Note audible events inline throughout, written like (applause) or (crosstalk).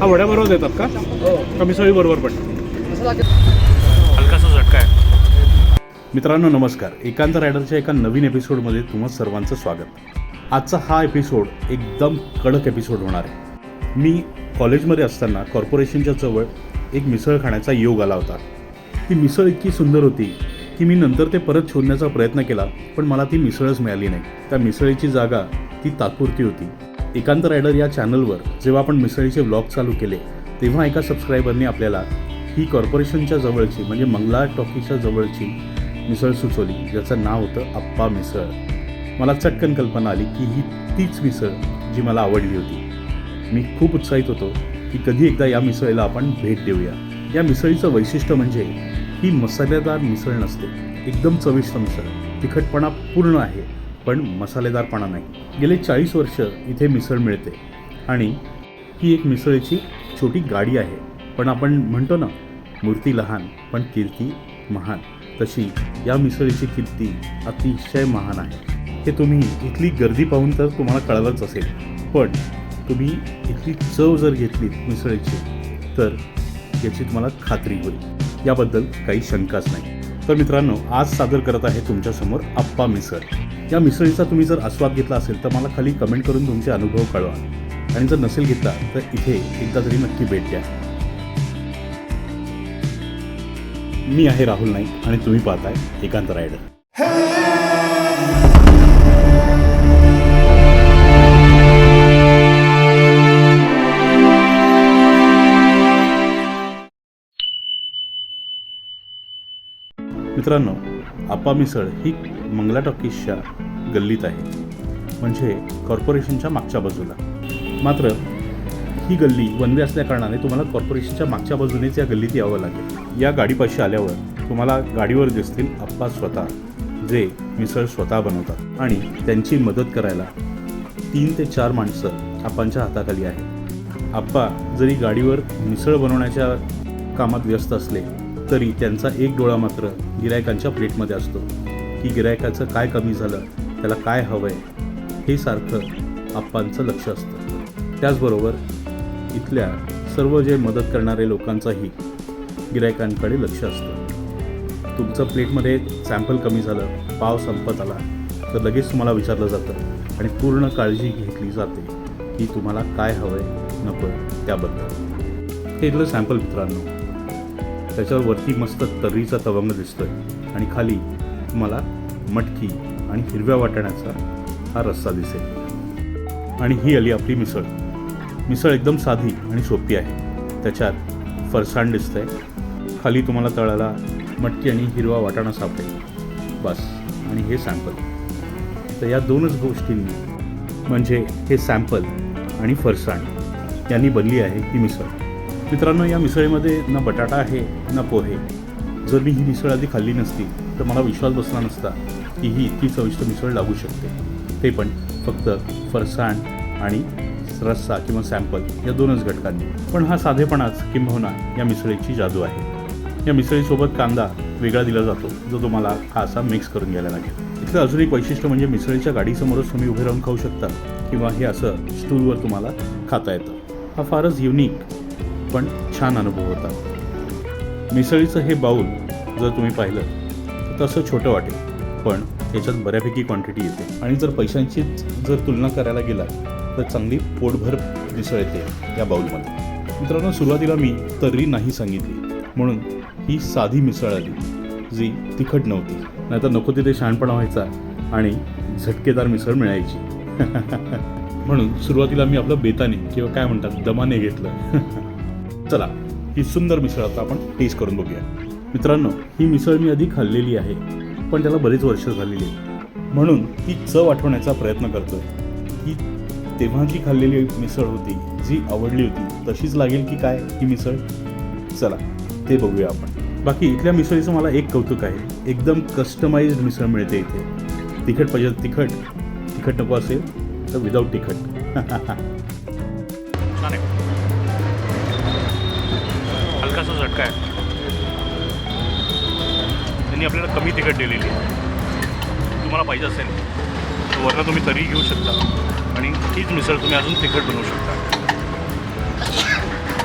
हा वड्याबरोबर देतात का? हो. का मिसळी बरोबर पण. हलकासा झटका आहे. मित्रांनो नमस्कार. एकांत रायडरच्या एका नवीन एपिसोडमध्ये तुम्हा सर्वांचं स्वागत. आजचा हा एपिसोड एकदम कडक एपिसोड होणार आहे. मी कॉलेजमध्ये असताना कॉर्पोरेशनच्या जवळ एक मिसळ खाण्याचा योग आला होता. ती मिसळ इतकी सुंदर होती की मी नंतर ते परत शोधण्याचा प्रयत्न केला पण मला ती मिसळच मिळाली नाही. त्या मिसळीची जागा ती तात्पुरती होती. एकांत रायडर या चॅनलवर जेव्हा आपण मिसळीचे ब्लॉग चालू केले तेव्हा एका सबस्क्रायबरने आपल्याला ही कॉर्पोरेशनच्या जवळची म्हणजे मंगला टॉकीच्या जवळची मिसळ सुचवली ज्याचं नाव होतं आप्पा मिसळ. मला चटकन कल्पना आली की ही तीच मिसळ जी मला आवडली होती. मी खूप उत्साहित होतो की कधी एकदा या मिसळीला आपण भेट देऊया. या मिसळीचं वैशिष्ट्य म्हणजे ही मसालेदार मिसळ नसते. एकदम चविष्ट मिसळ. तिखटपणा पूर्ण आहे पण मसालेदारपणा नाही. गेले चाळीस वर्ष इथे मिसळ मिळते. आणि ही एक मिसळीची छोटी गाडी आहे. पण आपण म्हणतो ना मूर्ती लहान पण कीर्ती महान. तशी या मिसळीची कीर्ती अतिशय महान आहे. हे तुम्ही इथली गर्दी पाहून तर तुम्हाला कळलंच असेल. पण तुम्ही इथली चव जर घेतलीत मिसळीची तर याची तुम्हाला खात्री होईल. याबद्दल काही शंकाच नाही. तर मित्रांनो आज सादर करत आहे तुमच्यासमोर आप्पा मिसळ. या मिसळीचा तुम्ही जर आस्वाद घेतला असेल तर मला खाली कमेंट करून तुमचे अनुभव कळवा. आणि जर नसेल घेतला तर इथे एकदा तरी नक्की भेट द्या. मी आहे राहुल नाईक आणि तुम्ही पाहताय एकांत रायडर. मित्रांनो आप्पा मिसळ ही मंगला टॉकीजच्या गल्लीत आहे. म्हणजे कॉर्पोरेशनच्या मागच्या बाजूला. मात्र ही गल्ली वनवे असल्याकारणाने तुम्हाला कॉर्पोरेशनच्या मागच्या बाजूनेच या गल्लीत यावं लागेल. या गाडीपाशी आल्यावर तुम्हाला गाडीवर दिसतील आप्पा स्वतः जे मिसळ स्वतः बनवतात. आणि त्यांची मदत करायला तीन ते चार माणसं आप्पांच्या हाताखाली आहेत. आप्पा जरी गाडीवर मिसळ बनवण्याच्या कामात व्यस्त असले तरी त्यांचा एक डोळा मात्र गिरायकांच्या प्लेटमध्ये असतो. की गिरायकाचं काय कमी झालं त्याला काय हवं आहे हे सारखं आप्पांचं लक्ष असतं. त्याचबरोबर इथल्या सर्व जे मदत करणारे लोकांचाही गिरायकांकडे लक्ष असतं. तुमचं प्लेटमध्ये सॅम्पल कमी झालं पाव संपत आला तर लगेच तुम्हाला विचारलं जातं आणि पूर्ण काळजी घेतली जाते की तुम्हाला काय हवं आहे नको त्याबद्दल. हे इथलं सॅम्पल मित्रांनो त्याच्यावर वरती मस्त तर्रीचा तवंग दिसतोय. आणि खाली तुम्हाला मटकी आणि हिरव्या वाटाण्याचा हा रस्सा दिसेल. आणि ही आली आपली मिसळ. मिसळ एकदम साधी आणि सोपी आहे. त्याच्यात फरसाण दिसतंय. खाली तुम्हाला तळाला मटकी आणि हिरवा वाटाणा सापडेल. बस. आणि हे सॅम्पल तर या दोनच गोष्टींनी म्हणजे हे सॅम्पल आणि फरसाण यांनी बनली आहे ही मिसळ. मित्रांनो या मिसळीमध्ये ना बटाटा आहे ना पोहे. जर मी ही मिसळ आधी खाल्ली नसती तर मला विश्वास बसला नसता की ही इतकी चविष्ट मिसळ लागू शकते. ते पण फक्त फरसाण आणि रस्सा किंवा सॅम्पल या दोनच घटकांनी. पण हा साधेपणाच किंबहुना या मिसळीची जादू आहे. या मिसळीसोबत कांदा वेगळा दिला जातो जो तुम्हाला हा असा मिक्स करून घ्यायला लागेल. इथलं अजून एक वैशिष्ट्य म्हणजे मिसळीच्या गाडीसमोरच तुम्ही उभे राहून खाऊ शकता किंवा हे असं स्टूलवर तुम्हाला खाता येतं. हा फारच युनिक पण छान अनुभव होता. मिसळीचं हे बाऊल जर तुम्ही पाहिलं तर तसं छोटं वाटेल पण याच्यात बऱ्यापैकी क्वांटिटी येते. आणि जर पैशांची जर तुलना करायला गेला तर चांगली पोटभर मिसळ येते या बाऊलमध्ये. मित्रांनो सुरुवातीला मी तर्री नाही सांगितली म्हणून ही साधी मिसळ आली जी तिखट नव्हती. नाहीतर नको तिथे शहाणपणा व्हायचा आणि झटकेदार मिसळ मिळायची. (laughs) म्हणून सुरुवातीला मी आपलं बेताने किंवा काय म्हणतात दमाने घेतलं. (laughs) चला ही सुंदर मिसळ आता आपण टेस्ट करून बघूया. मित्रांनो ही मिसळ मी आधी खाल्लेली आहे पण त्याला बरेच वर्ष झालेली आहे. म्हणून ही चव आठवण्याचा प्रयत्न करतो ही तेव्हा जी खाल्लेली मिसळ होती जी आवडली होती तशीच लागेल की काय ही मिसळ? चला ते बघूया आपण. बाकी इथल्या मिसळीचं मला एक कौतुक आहे. एकदम कस्टमाइज्ड मिसळ मिळते इथे. तिखट पाहिजे तिखट. तिखट नको असेल तर विदाऊट तिखट. (laughs) आहे त्यांनी आपल्याला कमी तिखट दिलेली आहे. तुम्हाला पाहिजे असेल तर वरनं तुम्ही तरी घेऊ शकता. आणि हीच मिसळ तुम्ही अजून तिखट बनवू शकता.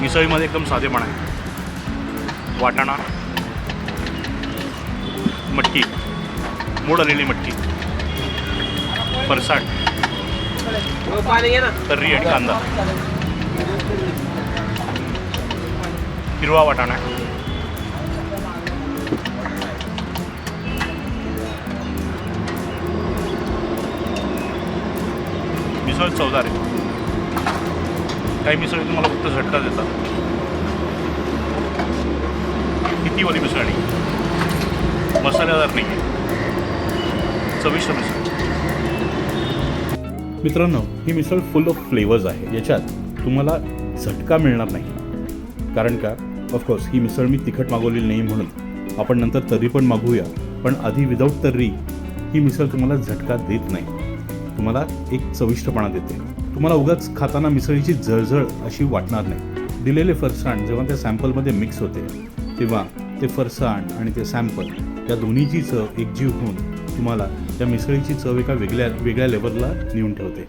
मिसळीमध्ये एकदम साधेपणा आहे. वाटाणा मटकी मोड आलेली मटकी ना. तर्री आणि कांदा. हिरवा वाटाणा. मिसळ चौदार आहे. काही मिसळी तुम्हाला फक्त झटका देतात. किती वाली मिसळ नाही मसालेदार नाही आहे. चविष्ट मिसळ. मित्रांनो ही मिसळ फुल ऑफ फ्लेवर्स आहे. याच्यात तुम्हाला झटका मिळणार नाही. कारण का? ऑफकोर्स ही मिसळ मी तिखट मागवलेली नाही म्हणून. आपण नंतर तर्री पण मागूया पण आधी विदाऊट तर्री ही मिसळ तुम्हाला झटका देत नाही. तुम्हाला एक चविष्टपणा देते. तुम्हाला उगाच खाताना मिसळीची जळजळ अशी वाटणार नाही. दिलेले फरसाण जेव्हा त्या सॅम्पलमध्ये मिक्स होते तेव्हा ते फरसाण आणि ते सॅम्पल या दोन्हीची चव एकजीव होऊन तुम्हाला त्या मिसळीची चव एका वेगळ्या वेगळ्या लेवलला नेऊन ठेवते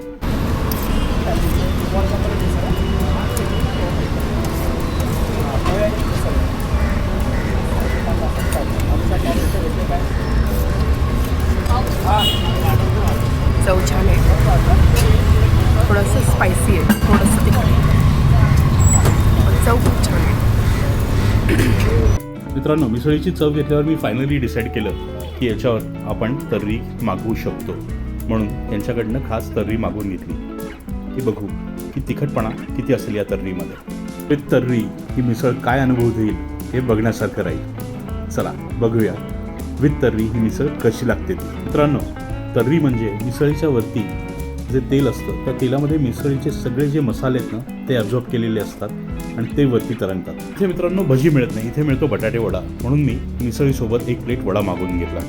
चव छान आहे थोडंसं स्पायसी आहे थोडंसं तिखट आहे. पण चव खूप छान आहे मित्रांनो मिसळीची चव घेतल्यावर मी फायनली डिसाईड केलं की याच्यावर आपण तर्री मागवू शकतो. म्हणून यांच्याकडनं खास तर्री मागवून घेतली. की बघू की तिखटपणा किती असेल या तर्रीमध्ये? विथ तर्री ही मिसळ काय अनुभव देईल हे बघण्यासारखं राहील. चला बघूया. विथ तर्री ही मिसळ कशी लागते ती? मित्रांनो तर्री म्हणजे मिसळीच्या वरती जे तेल असतं त्या तेलामध्ये मिसळीचे सगळे जे मसाले आहेत ना ते ॲब्झॉर्ब केलेले असतात. आणि ते वरती तरंगतात. इथे मित्रांनो भजी मिळत नाही. इथे मिळतो बटाटे वडा. म्हणून मी मिसळीसोबत एक प्लेट वडा मागून घेतला.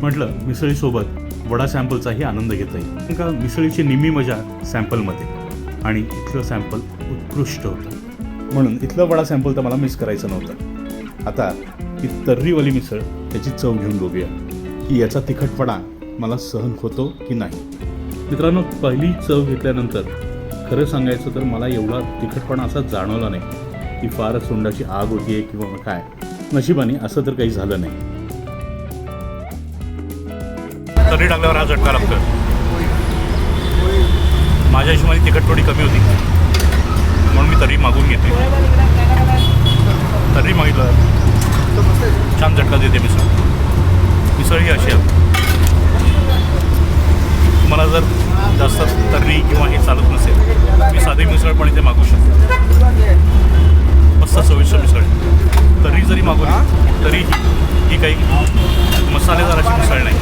म्हटलं मिसळीसोबत वडा सॅम्पलचाही आनंद घेता येईल. कारण का मिसळीची निम्मी मजा सॅम्पलमध्ये. आणि इथलं सॅम्पल उत्कृष्ट होतं. म्हणून इथलं वडा सॅम्पल तर मला मिस करायचं नव्हतं. आता ही तर्रीवाली मिसळ त्याची चव घेऊन बघूया. की याचा तिखटपणा मला सहन होतो की नाही? मित्रांनो पहिली चव घेतल्यानंतर खरं सांगायचं तर मला एवढा तिखटपणा असा जाणवला नाही की फारच तोंडाची आग होती आहे किंवा काय. नशिबाने असं तर काही झालं नाही. तर्री टाकल्यावर हा झटका लागतो माझ्या हिशोबाने तिखट थोडी कमी होती. म्हणून मी तर्री मागून घेते तर्री मागितलं. छान झटका देते मिसळ. मिसळ ही अशी आहे. तुम्हाला जर जास्त तर्री किंवा हे चालत नसेल मी साधी मिसळ पण इथे मागू शकतो. मस्त चविष्ट मिसळ. तरी जरी मागवली तरी ही ही काही मसालेदार अशी मिसळ नाही.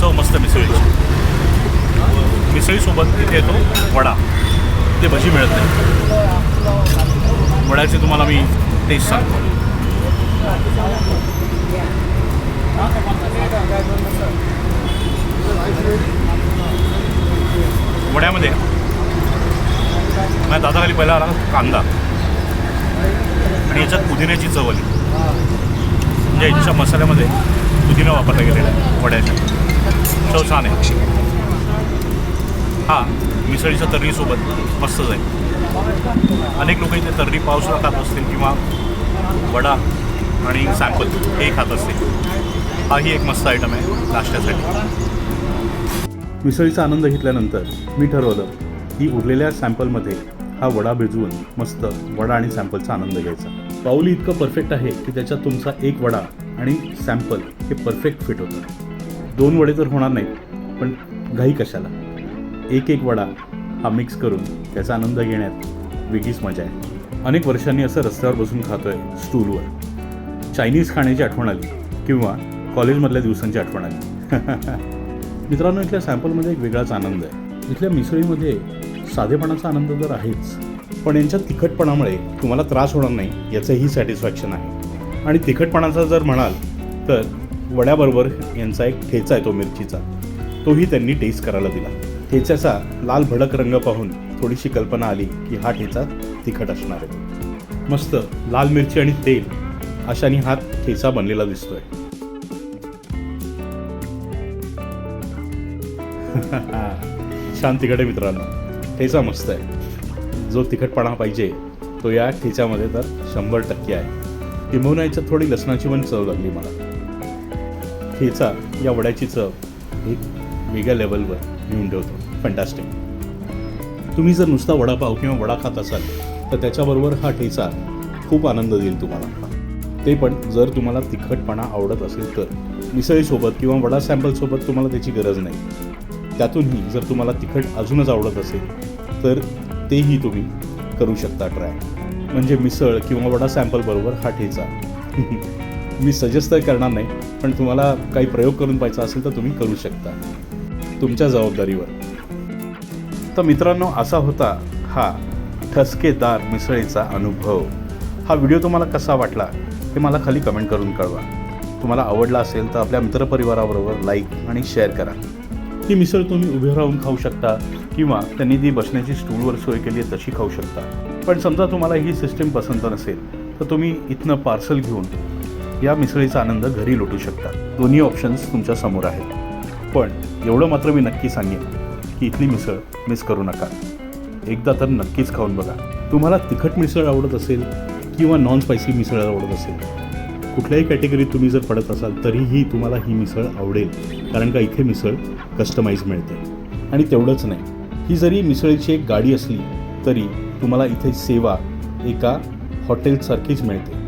चव मस्त मिसळीची. मिसळीसोबत इथे येतो वडा. ते भजी मिळत नाही. वड्याची तुम्हाला मी टेस्ट सांगतो. वड्यामध्ये माझ्या दादाखाली पहिला आला कांदा. आणि याच्यात पुदिन्याची चव आली. म्हणजे यांच्या मसाल्यामध्ये पुदिना वापरला गेलेला आहे वड्याच्या चव छान आहे. हा मिसळीच्या तर्रीसोबत मस्तच आहे अनेक लोक इथे तर्री पावसाळा खात असतील किंवा वडा आणि सॅम्पल हे खात असतील. हाही एक मस्त आयटम आहे नाश्त्यासाठी. मिसळीचा आनंद घेतल्यानंतर मी ठरवलं की उरलेल्या सॅम्पलमध्ये हा वडा भिजवून मस्त वडा आणि सॅम्पलचा आनंद घ्यायचा. पाऊली इतकं परफेक्ट आहे की त्याच्यात तुमचा एक वडा आणि सॅम्पल हे परफेक्ट फिट होतं. दोन वडे तर होणार नाहीत पण घाई कशाला? एक एक वडा हा मिक्स करून त्याचा आनंद घेण्यात वेगळीच मजा आहे. अनेक वर्षांनी असं रस्त्यावर बसून खातोय स्टूलवर चायनीज खाण्याची आठवण आली किंवा कॉलेजमधल्या दिवसांची आठवण आली. (laughs) मित्रांनो इथल्या सॅम्पलमध्ये एक वेगळाच आनंद आहे. इथल्या मिसळीमध्ये साधेपणाचा आनंद तर आहेच पण यांच्या तिखटपणामुळे तुम्हाला त्रास होणार नाही याचंही सॅटिस्फॅक्शन आहे. आणि तिखटपणाचा जर म्हणाल तर वड्याबरोबर यांचा एक ठेचा आहे तो मिरचीचा. तोही त्यांनी टेस्ट करायला दिला. ठेच्याचा लाल भडक रंग पाहून थोडीशी कल्पना आली की हा ठेचा तिखट असणार आहे. मस्त लाल मिरची आणि तेल अशाने हा ठेचा बनलेला दिसतोय. (laughs) छान तिखट मित्रांनो. ठेचा मस्त आहे. जो तिखटपणा पाहिजे तो या ठेच्यामध्ये तर शंभर टक्के आहे. किंबहुना थोडी लसणाची पण चव लागली मला. ठेचा या वड्याची चव एक वेगळ्या लेवलवर नेऊन ठेवतो. फंटास्टिक तुम्ही जर नुसता वडापाव किंवा वडा खात असाल तर त्याच्याबरोबर हा ठेचा खूप आनंद देईल तुम्हाला. ते पण जर तुम्हाला तिखटपणा आवडत असेल तर मिसळीसोबत किंवा वडा सॅम्पलसोबत तुम्हाला त्याची गरज नाही. त्यातूनही जर तुम्हाला तिखट अजूनच आवडत असेल तर तेही तुम्ही करू शकता ट्राय. म्हणजे मिसळ किंवा वडा सॅम्पलबरोबर हा ठेचा. (laughs) मी सजेस्ट तर करणार नाही पण तुम्हाला काही प्रयोग करून पाहायचा असेल तर तुम्ही करू शकता. तुमच्या जबाबदारीवर. तर मित्रांनो असा होता हा ठसकेदार मिसळीचा अनुभव. हा व्हिडिओ तुम्हाला कसा वाटला हे मला खाली कमेंट करून कळवा. तुम्हाला आवडला असेल तर आपल्या मित्रपरिवाराबरोबर लाईक आणि शेअर करा. ती मिसळ तुम्ही उभे राहून खाऊ शकता किंवा त्यांनी ती बसण्याची स्टूलवर सोय केली आहे तशी खाऊ शकता. पण समजा तुम्हाला ही सिस्टीम पसंत नसेल तर तुम्ही इथनं पार्सल घेऊन या मिसळीचा आनंद घरी लुटू शकता. दोन्ही ऑप्शन्स तुमच्यासमोर आहेत. पण एवढं मात्र मी नक्की सांगेन की इथली मिसळ मिस करू नका. एकदा तर नक्कीच खाऊन बघा. तुम्हाला तिखट मिसळ आवडत असेल किंवा नॉन स्पायसी मिसळ आवडत असेल कुठल्याही कॅटेगरीत तुम्ही जर पडत असाल तरीही तुम्हाला ही मिसळ आवडेल. कारण का इथे मिसळ कस्टमाइज मिळते. आणि तेवढंच नाही. ही जरी मिसळीची एक गाडी असली तरी तुम्हाला इथे सेवा एका हॉटेलसारखीच मिळते.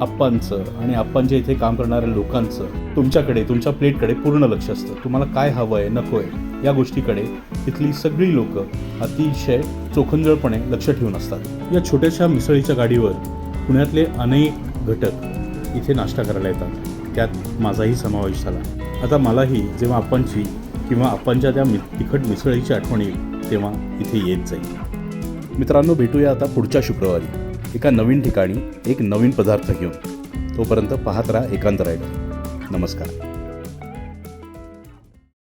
आप्पांचं आणि आप्पांच्या इथे काम करणाऱ्या लोकांचं तुमच्याकडे तुमच्या प्लेटकडे पूर्ण लक्ष असतं. तुम्हाला काय हवं आहे नको आहे या गोष्टीकडे तिथली सगळी लोक अतिशय चोखंजळपणे लक्ष ठेवून असतात. या छोट्याशा मिसळीच्या गाडीवर पुण्यातले अनेक घटक इथे नाश्ता करायला येतात. त्यात माझाही समावेश झाला. आता मलाही जेव्हा आपणची किंवा आपणच्या त्या मि तिखट मिसळीची आठवण येईल तेव्हा इथे येत जाईल. मित्रांनो भेटूया आता पुढच्या शुक्रवारी. एका नवीन ठिकाणी एक नवीन पदार्थ घेऊन. तोपर्यंत पाहत राहा एकांत रायडर. नमस्कार.